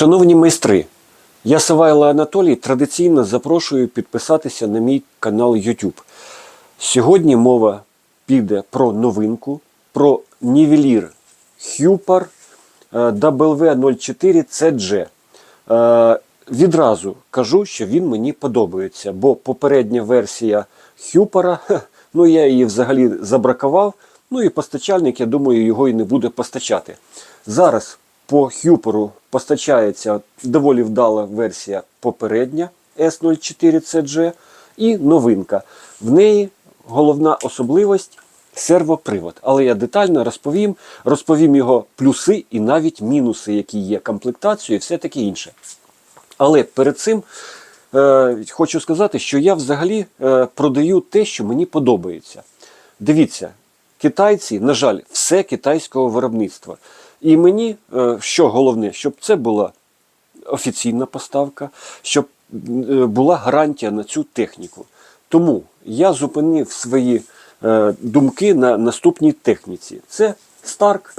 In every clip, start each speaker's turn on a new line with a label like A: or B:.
A: Шановні майстри, я Савайло Анатолій традиційно запрошую підписатися на мій канал YouTube. Сьогодні мова піде про новинку, про нівелір Hupar е, W04CG. Е, Відразу кажу, що він мені подобається, бо попередня версія Хюпара, ну я її взагалі забракував. Ну і постачальник, я думаю, його і не буде постачати. Зараз по Хюпору постачається доволі вдала версія попередня S04CG і новинка. В неї головна особливість сервопривод. Але я детально розповім, розповім його плюси і навіть мінуси, які є комплектацією, і все таке інше. Але перед цим е, хочу сказати, що я взагалі е, продаю те, що мені подобається. Дивіться, китайці, на жаль, все китайського виробництва. І мені, е, що головне, щоб це була офіційна поставка, щоб е, була гарантія на цю техніку. Тому я зупинив свої е, думки на наступній техніці. Це Старк.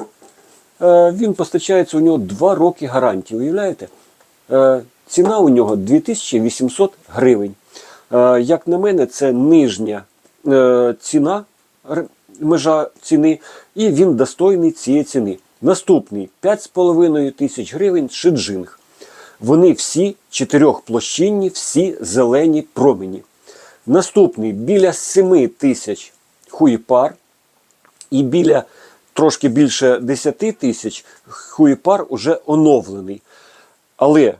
A: Він постачається у нього 2 роки гарантії. Уявляєте? Ціна у нього 2800 гривень. Як на мене, це нижня ціна, межа ціни, і він достойний цієї ціни. Наступний 5,5 тисяч гривень шиджинг. Вони всі чотирьохплощинні, всі зелені промені. Наступний біля 7 тисяч хуїпар і біля трошки більше 10 тисяч хуїпар уже оновлений. Але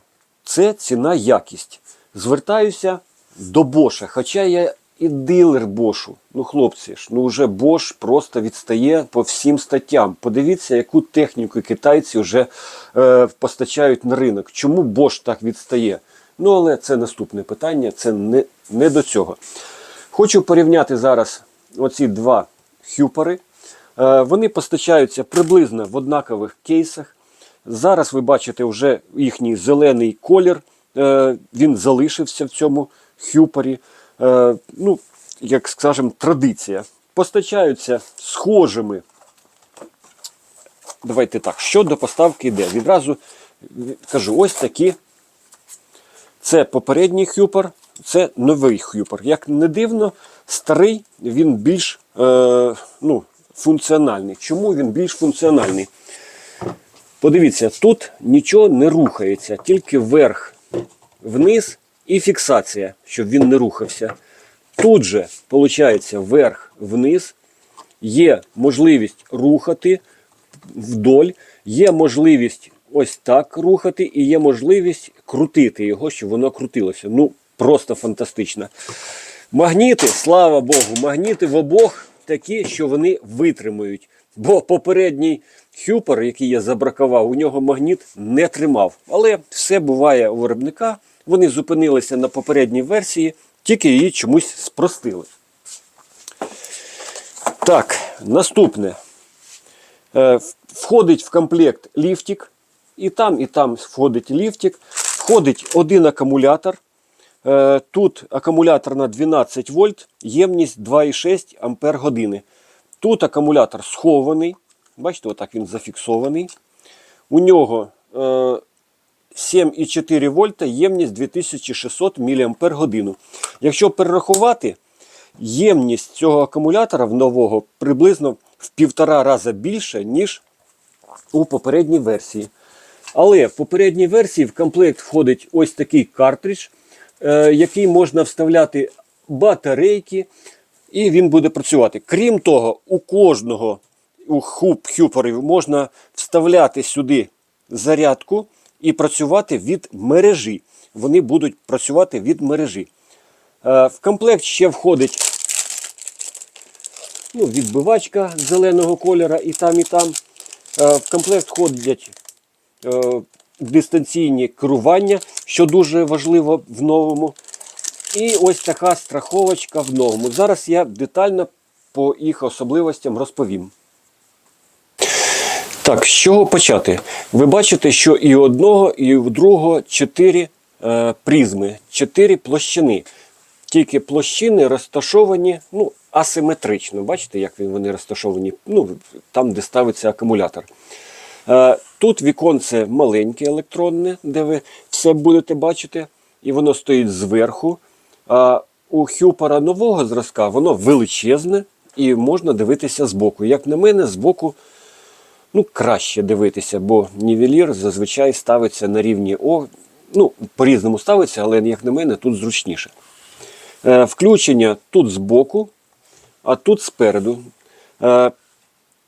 A: це ціна якість. Звертаюся до Боша. Хоча я і дилер Бошу. Ну, хлопці ж, ну вже Бош просто відстає по всім статтям. Подивіться, яку техніку китайці вже е, постачають на ринок. Чому Бош так відстає? Ну, але це наступне питання, це не, не до цього. Хочу порівняти зараз оці два хюпери. Е, Вони постачаються приблизно в однакових кейсах. Зараз ви бачите вже їхній зелений колір. Е, Він залишився в цьому хюпері. Е, Ну, як скажемо, традиція. Постачаються схожими. Давайте так, що до поставки йде. Відразу кажу, ось такі це попередній хюпер, це новий хюпер. Як не дивно, старий він більш е, ну, функціональний. Чому він більш функціональний? Подивіться, тут нічого не рухається, тільки вверх, вниз і фіксація, щоб він не рухався. Тут же, виходить, вверх, вниз, є можливість рухати вдоль, є можливість ось так рухати, і є можливість крутити його, щоб воно крутилося. Ну, просто фантастично. Магніти, слава Богу, магніти в обох такі, що вони витримують. Бо попередній хюпер, який я забракував, у нього магніт не тримав. Але все буває у виробника. Вони зупинилися на попередній версії, тільки її чомусь спростили. Так, наступне. Е, Входить в комплект ліфтик. І там, і там входить ліфтик. Входить один акумулятор. Е, Тут акумулятор на 12 вольт, ємність 2,6 ампер години. Тут акумулятор схований. Бачите, отак він зафіксований. У нього е, 7,4 вольта, ємність 2600 мАч. Якщо перерахувати, ємність цього акумулятора в нового приблизно в півтора рази більше, ніж у попередній версії. Але в попередній версії в комплект входить ось такий картридж, е, який можна вставляти батарейки, і він буде працювати. Крім того, у кожного у хуб хюперів можна вставляти сюди зарядку і працювати від мережі. Вони будуть працювати від мережі. Е, В комплект ще входить ну, відбивачка зеленого кольора і там, і там. Е, В комплект входять е, дистанційні керування, що дуже важливо в новому. І ось така страховочка в новому. Зараз я детально по їх особливостям розповім. Так, з чого почати? Ви бачите, що і одного, і у другого чотири е, призми, чотири площини. Тільки площини розташовані ну, асиметрично. Бачите, як вони розташовані? Ну, там, де ставиться акумулятор. Е, Тут віконце маленьке електронне, де ви все будете бачити, і воно стоїть зверху. А у Хюпара нового зразка воно величезне і можна дивитися збоку. Як на мене, збоку ну, краще дивитися, бо нівелір зазвичай ставиться на рівні О. Ну, по-різному ставиться, але як на мене, тут зручніше. Е, Включення тут збоку, а тут спереду. Е,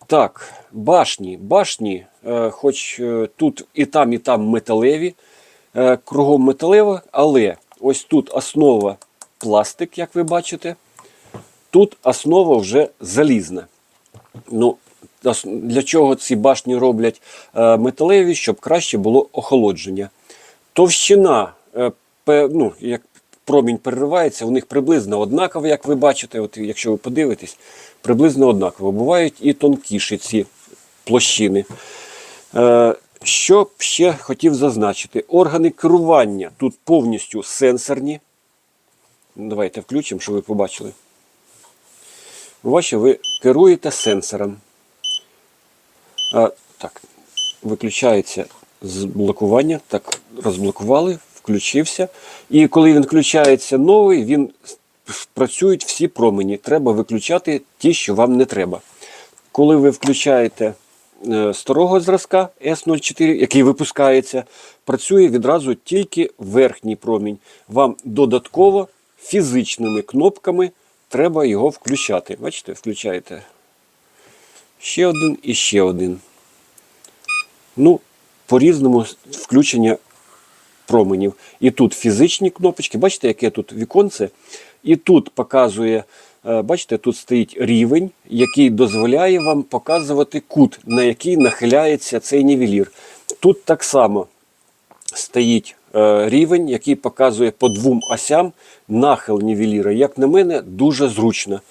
A: так, башні. Башні, е, хоч е, тут і там, і там металеві, е, кругом металева, але ось тут основа пластик, як ви бачите. Тут основа вже залізна. Ну, для чого ці башні роблять е, металеві, щоб краще було охолодження. Товщина, е, ну, як промінь переривається, у них приблизно однаково, як ви бачите, от якщо ви подивитесь, приблизно однаково. Бувають і тонкіші ці площини. Е, що ще хотів зазначити? Органи керування тут повністю сенсорні. Давайте включимо, щоб ви побачили. Бачите, ви керуєте сенсором. А, так, виключається з блокування. Так, розблокували, включився. І коли він включається новий, він працюють всі промені. Треба виключати ті, що вам не треба. Коли ви включаєте е, старого зразка S04, який випускається, працює відразу тільки верхній промінь. Вам додатково фізичними кнопками треба його включати. Бачите, включаєте ще один і ще один. Ну, по-різному включення променів. І тут фізичні кнопочки, бачите, яке тут віконце. І тут показує, е, бачите, тут стоїть рівень, який дозволяє вам показувати кут, на який нахиляється цей нівелір. Тут так само стоїть е, рівень, який показує по двом осям нахил нівеліра. Як на мене, дуже зручно.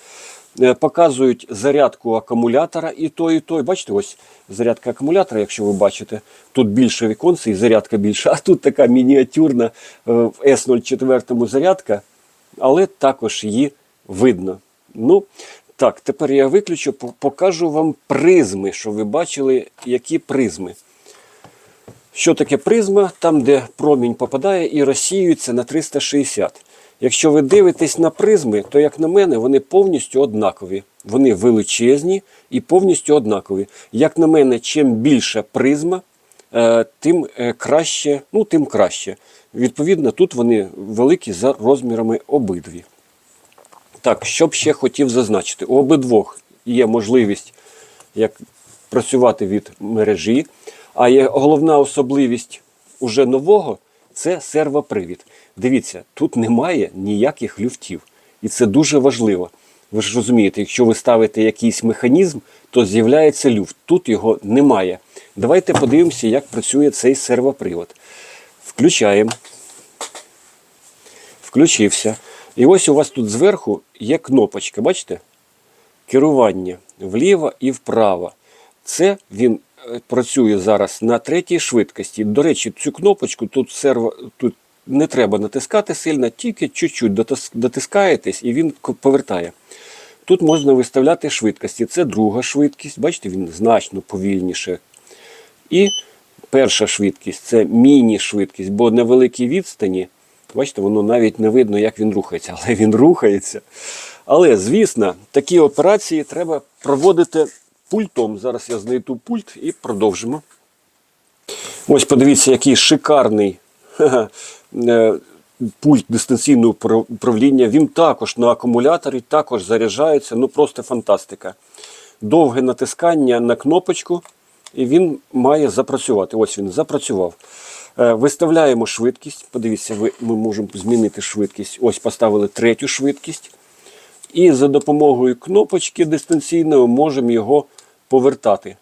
A: Е, Показують зарядку акумулятора і той, і той. Бачите, ось зарядка акумулятора, якщо ви бачите, тут більше віконце і зарядка більша, а тут така мініатюрна е, в S04 зарядка, але також її видно. Ну, так, тепер я виключу, покажу вам призми, щоб ви бачили, які призми. Що таке призма? Там, де промінь попадає і розсіюється на 360. Якщо ви дивитесь на призми, то, як на мене, вони повністю однакові. Вони величезні і повністю однакові. Як на мене, чим більша призма, е, тим е, краще, ну, тим краще. Відповідно, тут вони великі за розмірами обидві. Так, що б ще хотів зазначити, у обидвох є можливість як працювати від мережі, а є головна особливість уже нового це сервопривід. Дивіться, тут немає ніяких люфтів. І це дуже важливо. Ви ж розумієте, якщо ви ставите якийсь механізм, то з'являється люфт. Тут його немає. Давайте подивимося, як працює цей сервопривод. Включаємо включився. І ось у вас тут зверху є кнопочка, бачите? Керування вліво і вправо. Це він працює зараз на третій швидкості. До речі, цю кнопочку тут серво, тут не треба натискати сильно, тільки чуть-чуть дотискаєтесь і він повертає. Тут можна виставляти швидкості. Це друга швидкість. Бачите, він значно повільніше. І перша швидкість це міні-швидкість, бо на великій відстані, бачите, воно навіть не видно, як він рухається, але він рухається. Але, звісно, такі операції треба проводити пультом. Зараз я знайду пульт і продовжимо. Ось подивіться, який шикарний е, пульт дистанційного управління. Він також на акумуляторі, також заряджається. Ну просто фантастика. Довге натискання на кнопочку, і він має запрацювати. Ось він запрацював. Е, Виставляємо швидкість. Подивіться, ми можемо змінити швидкість. Ось поставили третю швидкість. І за допомогою кнопочки дистанційної можемо його повертати.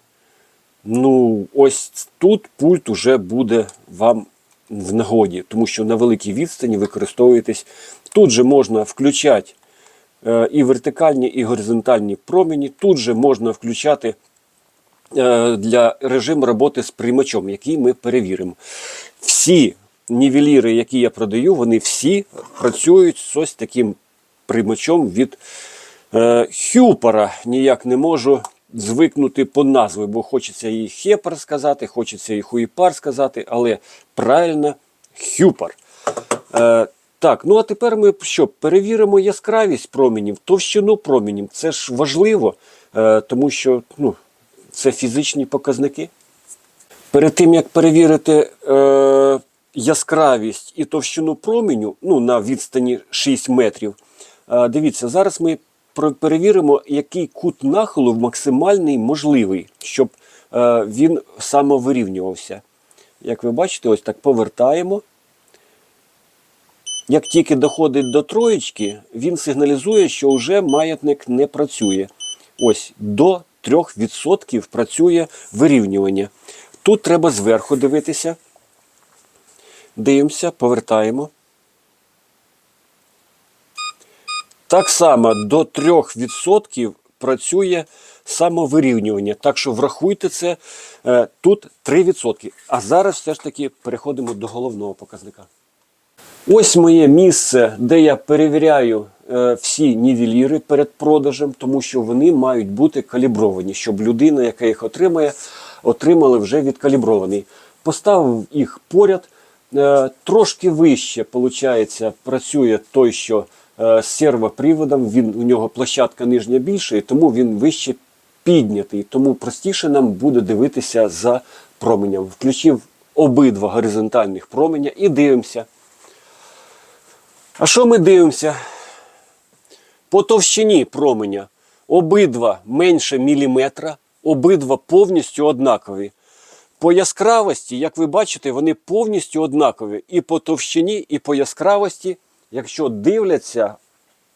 A: Ну, ось тут пульт уже буде вам в нагоді, тому що на великій відстані використовуєтесь. Тут же можна включати е, і вертикальні, і горизонтальні промені. Тут же можна включати е, для режиму роботи з приймачом, який ми перевіримо. Всі нівеліри, які я продаю, вони всі працюють з ось таким приймачом від е, Хюпера. Ніяк не можу звикнути по назві, бо хочеться і хепар сказати, хочеться і хуїпар сказати, але правильно хюпар. Е, так, ну а тепер ми що, перевіримо яскравість променів, товщину променів. Це ж важливо, е, тому що ну, це фізичні показники. Перед тим як перевірити е, яскравість і товщину променю ну, на відстані 6 метрів, е, дивіться, зараз ми перевіримо, який кут нахилу максимальний можливий, щоб е, він самовирівнювався. Як ви бачите, ось так повертаємо. Як тільки доходить до троєчки, він сигналізує, що вже маятник не працює. Ось до 3% працює вирівнювання. Тут треба зверху дивитися. Дивимося, повертаємо. Так само до 3% працює самовирівнювання. Так що врахуйте це. Е, Тут 3%. А зараз все ж таки переходимо до головного показника. Ось моє місце, де я перевіряю е, всі нівеліри перед продажем, тому що вони мають бути калібровані, щоб людина, яка їх отримає, отримала вже відкалібрований. Поставив їх поряд. Е, трошки вище, виходить, працює той, що з сервоприводом. Він, у нього площадка нижня більша, і тому він вище піднятий. Тому простіше нам буде дивитися за променем. Включив обидва горизонтальних променя і дивимося. А що ми дивимося? По товщині променя обидва менше міліметра, обидва повністю однакові. По яскравості, як ви бачите, вони повністю однакові. І по товщині, і по яскравості, якщо дивляться,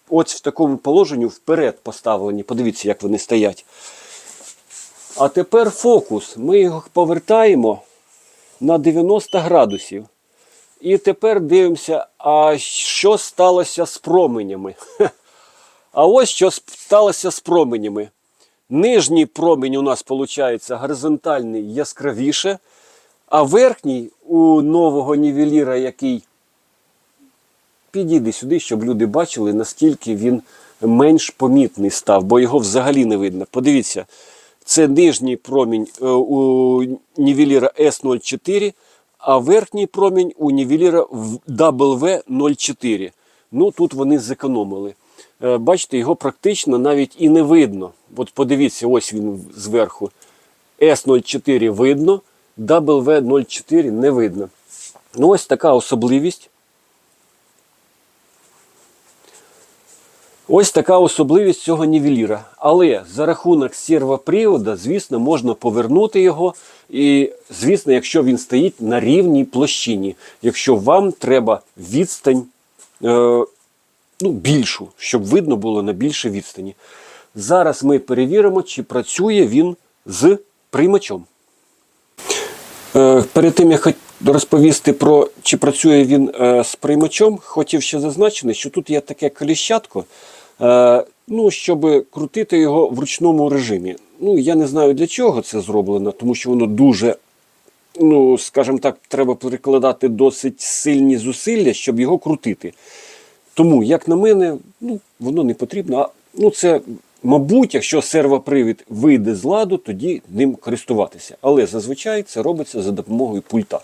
A: ось в такому положенні вперед поставлені. Подивіться, як вони стоять. А тепер фокус. Ми його повертаємо на 90 градусів. І тепер дивимося, а що сталося з променями. А ось що сталося з променями. Нижній промінь у нас виходить горизонтальний яскравіше, а верхній у нового нівеліра, який підійде сюди, щоб люди бачили, наскільки він менш помітний став, бо його взагалі не видно. Подивіться, це нижній промінь е, у нівеліра S04, а верхній промінь у нівеліра в W04. Ну тут вони зекономили. Е, Бачите, його практично навіть і не видно. От подивіться, ось він зверху. S04 видно, W04 не видно. Ну, ось така особливість. Ось така особливість цього нівеліра. Але за рахунок сервопривода, звісно, можна повернути його. І, звісно, якщо він стоїть на рівній площині, якщо вам треба відстань е, ну, більшу, щоб видно було на більшій відстані. Зараз ми перевіримо, чи працює він з приймачом. Е, Перед тим, як розповісти про чи працює він е, з приймачом, хотів ще зазначити, що тут є таке коліщатко, е, ну, щоб крутити його в ручному режимі. Ну, я не знаю для чого це зроблено, тому що воно дуже, ну, скажімо так, треба прикладати досить сильні зусилля, щоб його крутити. Тому, як на мене, ну, воно не потрібно. А, ну, це, мабуть, якщо сервопривід вийде з ладу, тоді ним користуватися. Але зазвичай це робиться за допомогою пульта.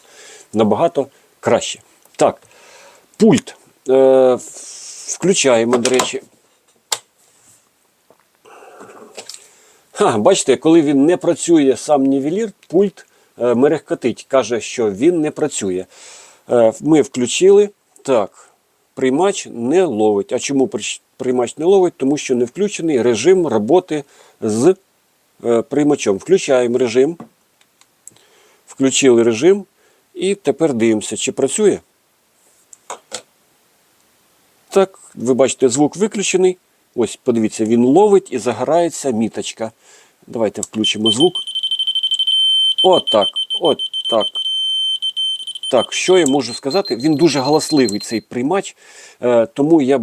A: Набагато краще. Так, пульт. Е, включаємо, до речі. Ха, бачите, коли він не працює сам нівелір, пульт е, мерехкотить, каже, що він не працює. Е, ми включили. Так, приймач не ловить. А чому приймач не ловить? Тому що не включений режим роботи з е, приймачом. Включаємо режим. Включили режим. І тепер дивимося, чи працює. Так, ви бачите, звук виключений. Ось, подивіться, він ловить і загорається міточка. Давайте включимо звук. От так, от так. Так, що я можу сказати? Він дуже галасливий цей приймач, е, тому я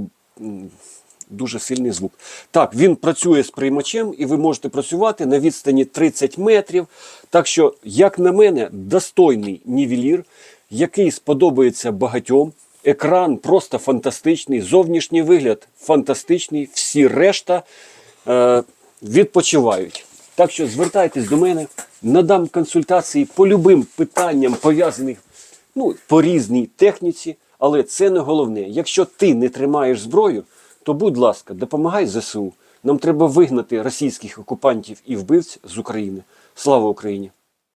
A: дуже сильний звук. Так, він працює з приймачем, і ви можете працювати на відстані 30 метрів. Так що, як на мене, достойний нівелір, який сподобається багатьом. Екран просто фантастичний, зовнішній вигляд фантастичний, всі решта е, відпочивають. Так що звертайтесь до мене, надам консультації по любим питанням, пов'язаних ну, по різній техніці, але це не головне. Якщо ти не тримаєш зброю, то будь ласка, допомагай ЗСУ. Нам треба вигнати російських окупантів і вбивць з України. Слава Україні!